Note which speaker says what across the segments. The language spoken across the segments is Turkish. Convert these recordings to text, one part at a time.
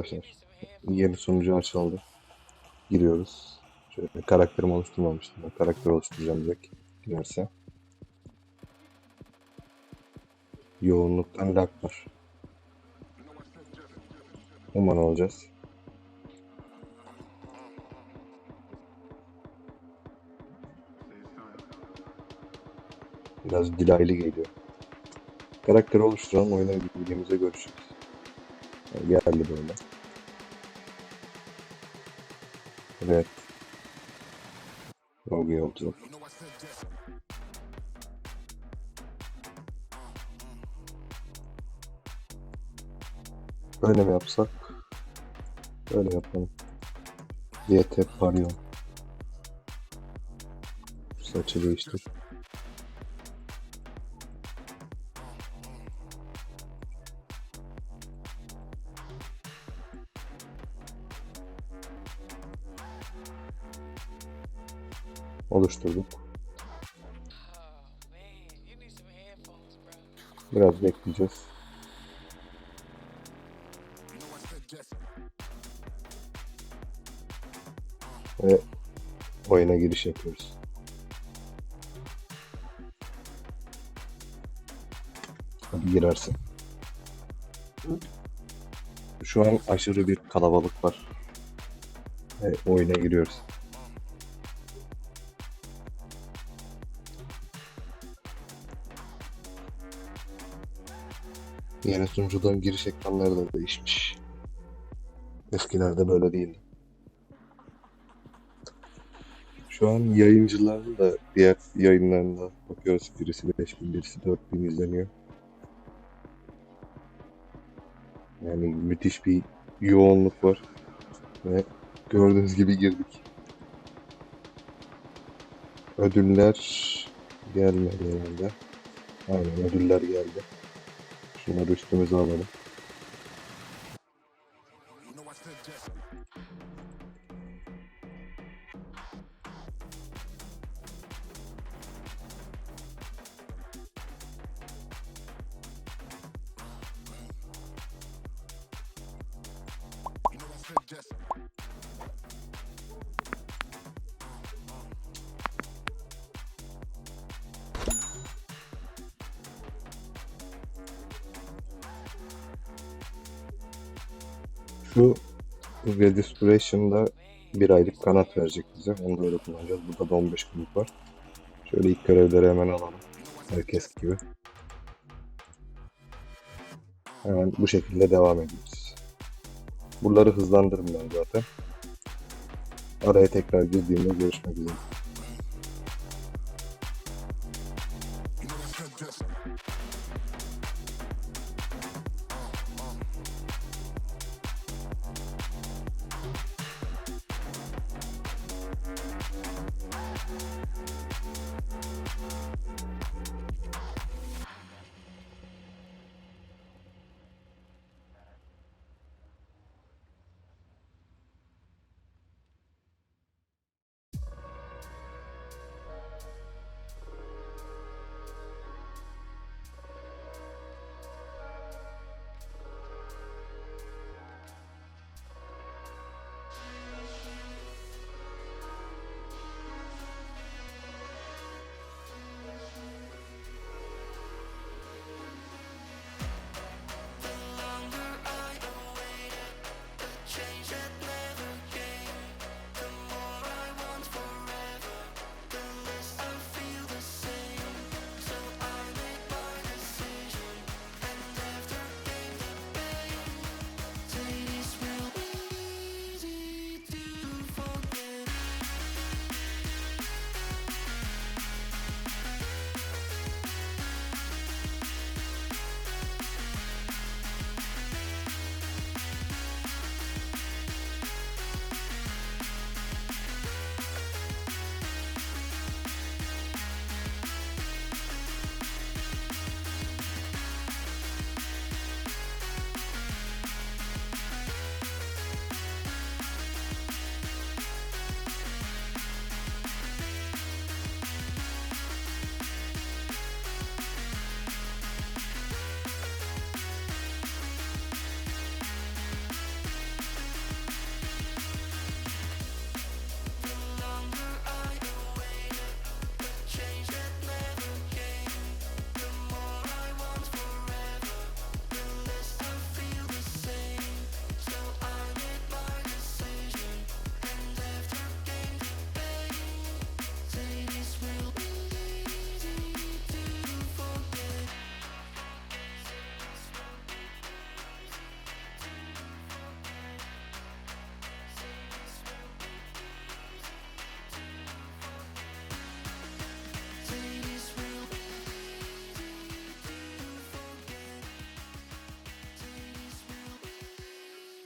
Speaker 1: arkadaşlar. Yeni sunucu açıldı. Giriyoruz. Şöyle karakterimi oluşturmamıştım. Karakter oluşturacağım direkt. Girerse. Yoğunluktan lag var. Uman olacağız. Biraz dilaylı geliyor. Karakter oluşturalım, oyuna girdiğimizde görüşürüz. Geldi böyle. Evet. Logo yolculuk. Böyle mi yapsak? Böyle yapalım. YT Parion. Saçı değiştir. Oluşturduk. Biraz bekleyeceğiz. Ve oyuna giriş yapıyoruz. Hadi girersin. Şu an aşırı bir kalabalık var. Ve oyuna giriyoruz. Yeni sunucudan giriş ekranları da değişmiş. Eskilerde böyle değildi. Şu an yayıncıların da diğer yayınlarında bakıyoruz. Birisi 5000, birisi 4000 izleniyor. Yani müthiş bir yoğunluk var. Ve gördüğünüz gibi girdik. Ödüller gelmedi herhalde. Aynen ödüller geldi. Şunları üstümüze alalım. Şu Registration'da bir aylık kanat verecek bize. Onu da öyle kullanacağız. Burada da 15 günlük var. Şöyle ilk görevleri hemen alalım. Herkes gibi. Hemen bu şekilde devam ediyoruz. Buraları hızlandırırım ben zaten. Araya tekrar girdiğimde görüşmek üzere.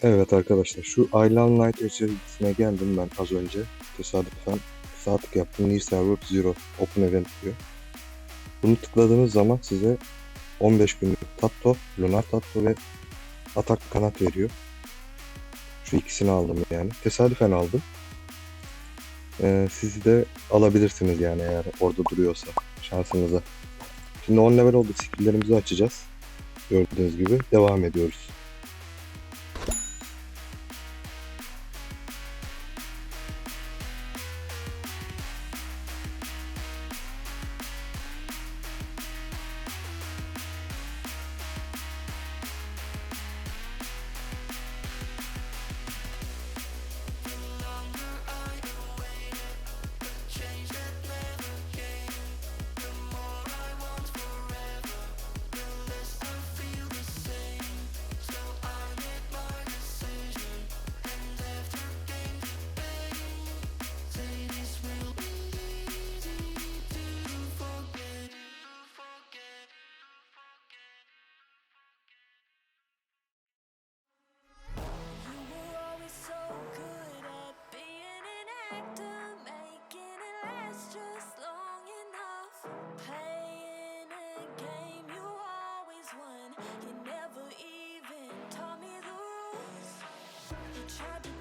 Speaker 1: Evet arkadaşlar şu Island Night içerisine geldim ben az önce. Tesadüfen sağ yaptım. New Server Zero Open Event diyor. Bunu tıkladığınız zaman size 15 günlük Tatto, Lunar Tatto ve Atak kanat veriyor. Şu ikisini aldım yani. Tesadüfen aldım. Ee, siz de alabilirsiniz yani eğer orada duruyorsa şansınıza. Şimdi 10 level oldu. Skill'lerimizi açacağız. Gördüğünüz gibi devam ediyoruz.
Speaker 2: Tried to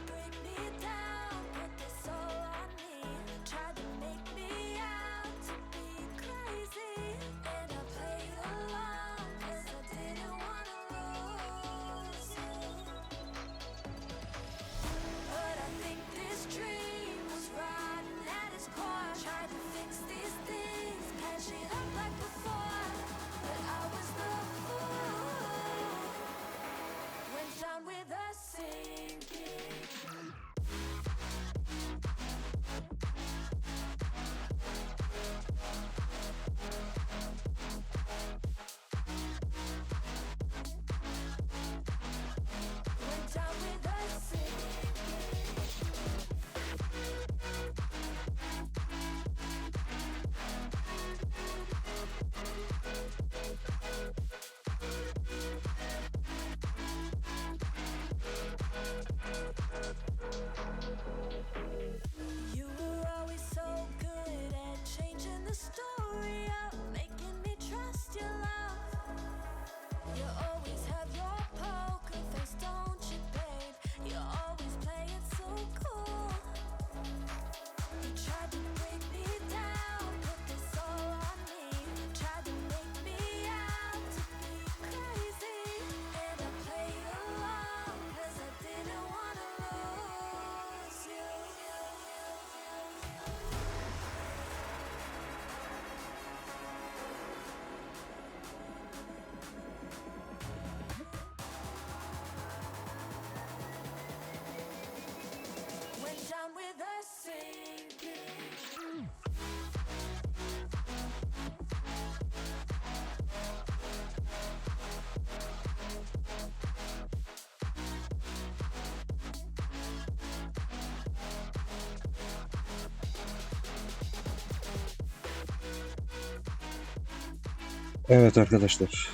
Speaker 1: Evet arkadaşlar.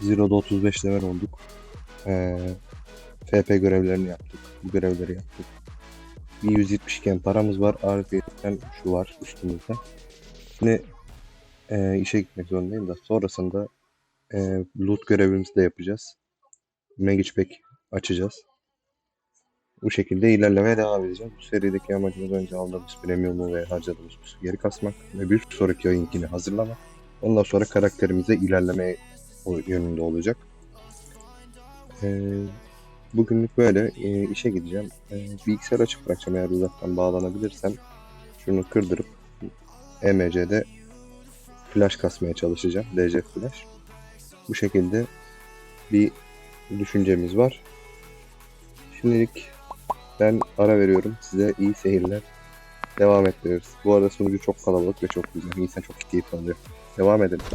Speaker 1: Zero'da 35 level olduk. Ee, FP görevlerini yaptık. Bu görevleri yaptık. Bir 170 iken paramız var. Arifiyetten şu var üstümüzde. Şimdi e, işe gitmek zorundayım da sonrasında e, loot görevimizi de yapacağız. Magic Pack açacağız. Bu şekilde ilerlemeye devam edeceğim. Bu serideki amacımız önce aldığımız premiumu ve harcadığımız geri kasmak ve bir sonraki oyunkini hazırlamak. Ondan sonra karakterimize ilerleme yönünde olacak. Ee, bugünlük böyle Ee, işe gideceğim. Ee, bilgisayar açık bırakacağım eğer uzaktan bağlanabilirsem. Şunu kırdırıp EMC'de flash kasmaya çalışacağım. DC flash. Bu şekilde bir düşüncemiz var. Şimdilik ben ara veriyorum. Size iyi seyirler. Devam ettiriyoruz. Bu arada sunucu çok kalabalık ve çok güzel. İnsan çok keyif alıyor. Devam edelim.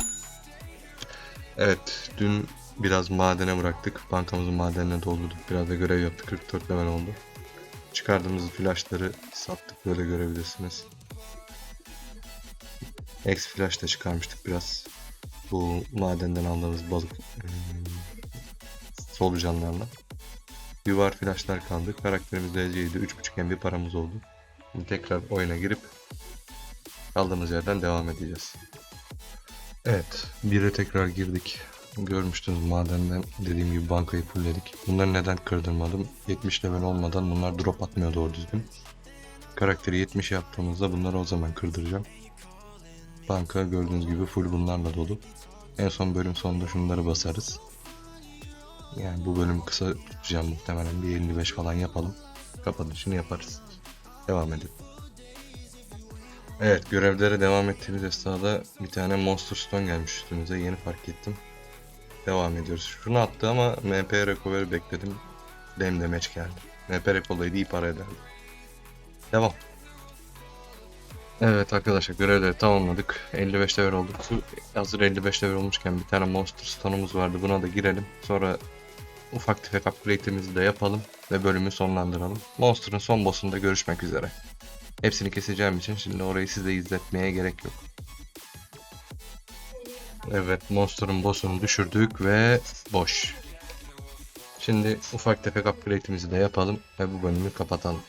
Speaker 1: Evet, dün biraz madene bıraktık. Bankamızın madenine doldurduk. Biraz da görev yaptık. 44 level oldu. Çıkardığımız flashları sattık böyle görebilirsiniz. X flash da çıkarmıştık biraz. Bu madenden aldığımız balık solucanlarla. Bir var flashlar kaldı. Karakterimiz dereceydi. 3.5 MB paramız oldu. Tekrar oyuna girip kaldığımız yerden devam edeceğiz. Evet. Bire tekrar girdik. Görmüştünüz madenden dediğim gibi bankayı fullledik. Bunları neden kırdırmadım? 70 level olmadan bunlar drop atmıyor doğru düzgün. Karakteri 70 yaptığımızda bunları o zaman kırdıracağım. Banka gördüğünüz gibi full bunlarla dolu. En son bölüm sonunda şunları basarız. Yani bu bölüm kısa tutacağım muhtemelen bir 55 falan yapalım. Kapanışını yaparız. Devam edelim. Evet görevlere devam ettiğimiz esnada bir tane Monster Stone gelmiş üstümüze yeni fark ettim. Devam ediyoruz. Şunu attı ama MP Recovery bekledim. Dem demeç geldi. MP Recovery'di iyi para ederdi. Devam. Evet arkadaşlar görevleri tamamladık. 55 level olduk. Hazır 55 level olmuşken bir tane Monster Stone'umuz vardı. Buna da girelim. Sonra ufak tefek upgrade'imizi de yapalım ve bölümü sonlandıralım. Monster'ın son boss'unda görüşmek üzere. Hepsini keseceğim için şimdi orayı size izletmeye gerek yok. Evet Monster'ın boss'unu düşürdük ve boş. Şimdi ufak tefek upgrade'imizi de yapalım ve bu bölümü kapatalım.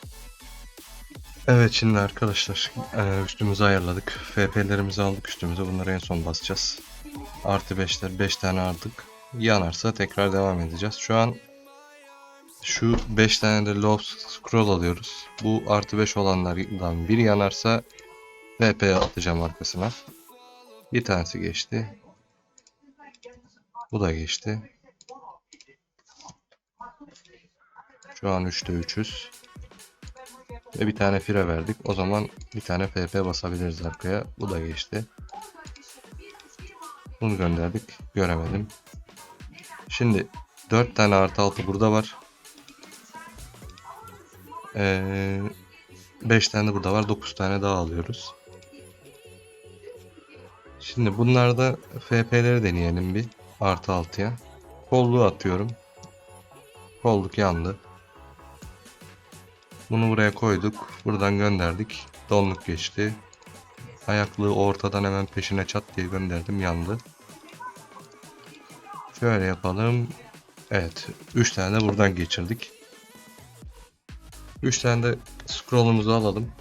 Speaker 1: Evet şimdi arkadaşlar eee, üstümüzü ayarladık. FP'lerimizi aldık üstümüze. Bunları en son basacağız. Artı 5'ler 5 tane aldık. Yanarsa tekrar devam edeceğiz. Şu an şu 5 tane de low scroll alıyoruz. Bu artı 5 olanlardan biri yanarsa VP'ye atacağım arkasına. Bir tanesi geçti. Bu da geçti. Şu an 3'te 3'üz. Ve bir tane fire verdik. O zaman bir tane FP basabiliriz arkaya. Bu da geçti. Bunu gönderdik. Göremedim. Şimdi 4 tane artı 6 burada var. Ee, 5 tane de burada var. 9 tane daha alıyoruz. Şimdi bunlarda FP'leri deneyelim bir. Artı 6'ya. Kolluğu atıyorum. Kolluk yandı. Bunu buraya koyduk. Buradan gönderdik. Donluk geçti. Ayaklığı ortadan hemen peşine çat diye gönderdim. Yandı. Şöyle yapalım. Evet. 3 tane de buradan geçirdik. 3 tane de scroll'umuzu alalım.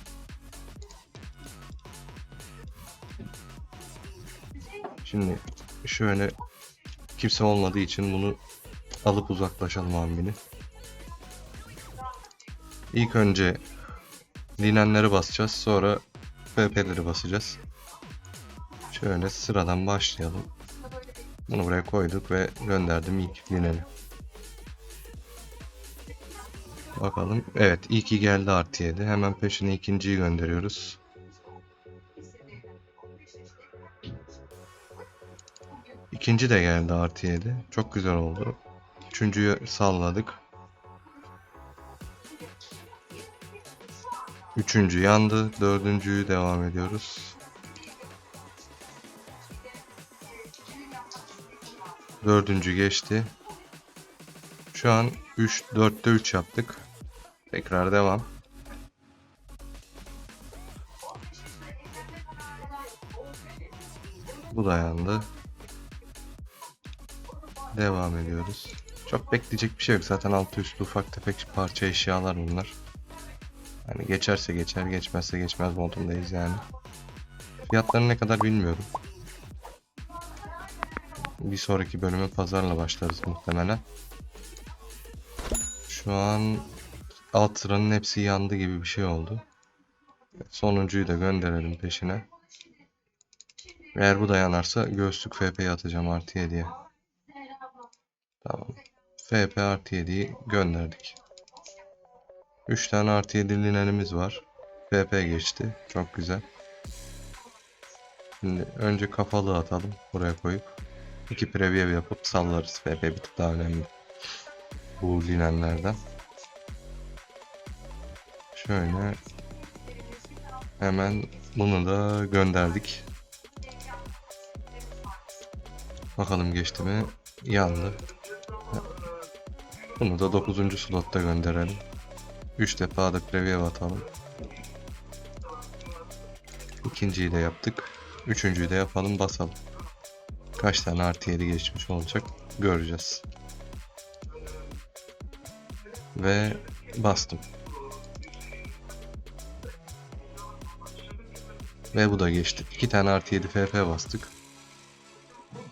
Speaker 1: Şimdi şöyle kimse olmadığı için bunu alıp uzaklaşalım ambini. İlk önce linenleri basacağız. Sonra FP'leri basacağız. Şöyle sıradan başlayalım. Bunu buraya koyduk ve gönderdim ilk lineni. Bakalım. Evet ilki geldi artı 7. Hemen peşine ikinciyi gönderiyoruz. İkinci de geldi artı 7. Çok güzel oldu. Üçüncüyü salladık. Üçüncü yandı. Dördüncüyü devam ediyoruz. Dördüncü geçti. Şu an 3 4'te 3 yaptık. Tekrar devam. Bu da yandı. Devam ediyoruz. Çok bekleyecek bir şey yok. Zaten altı üstü ufak tefek parça eşyalar bunlar. Hani geçerse geçer, geçmezse geçmez modundayız yani. Fiyatları ne kadar bilmiyorum. Bir sonraki bölüme pazarla başlarız muhtemelen. Şu an alt sıranın hepsi yandı gibi bir şey oldu. Sonuncuyu da gönderelim peşine. Eğer bu da yanarsa göğüslük FP'ye atacağım artı 7'ye. Tamam. FP artı 7'yi gönderdik. 3 tane artı 7 linenimiz var. FP geçti. Çok güzel. Şimdi önce kafalı atalım. Buraya koyup. iki preview yapıp sallarız. FP bir tık daha önemli. Bu linenlerden. Şöyle. Hemen bunu da gönderdik. Bakalım geçti mi? Yandı. Bunu da 9. slotta gönderelim. 3 defa da preview atalım. İkinciyi de yaptık. Üçüncüyü de yapalım basalım. Kaç tane artı 7 geçmiş olacak göreceğiz. Ve bastım. Ve bu da geçti. 2 tane artı 7 FF bastık.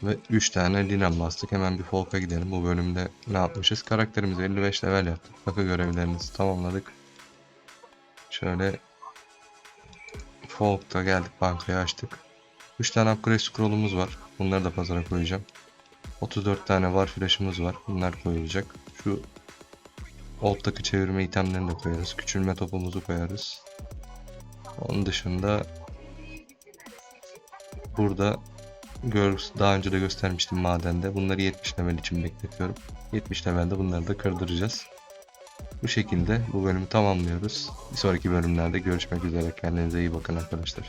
Speaker 1: Ve 3 tane Linan bastık. Hemen bir Folk'a gidelim. Bu bölümde ne yapmışız? Karakterimizi 55 level yaptık. Bakı görevlerimizi tamamladık. Şöyle Folk'ta geldik bankayı açtık. 3 tane upgrade scroll'umuz var. Bunları da pazara koyacağım. 34 tane var flash'ımız var. Bunlar koyulacak. Şu Old'daki çevirme itemlerini de koyarız. Küçülme topumuzu koyarız. Onun dışında burada daha önce de göstermiştim madende. Bunları 70 level için bekletiyorum. 70 levelde bunları da kırdıracağız. Bu şekilde bu bölümü tamamlıyoruz. Bir sonraki bölümlerde görüşmek üzere. Kendinize iyi bakın arkadaşlar.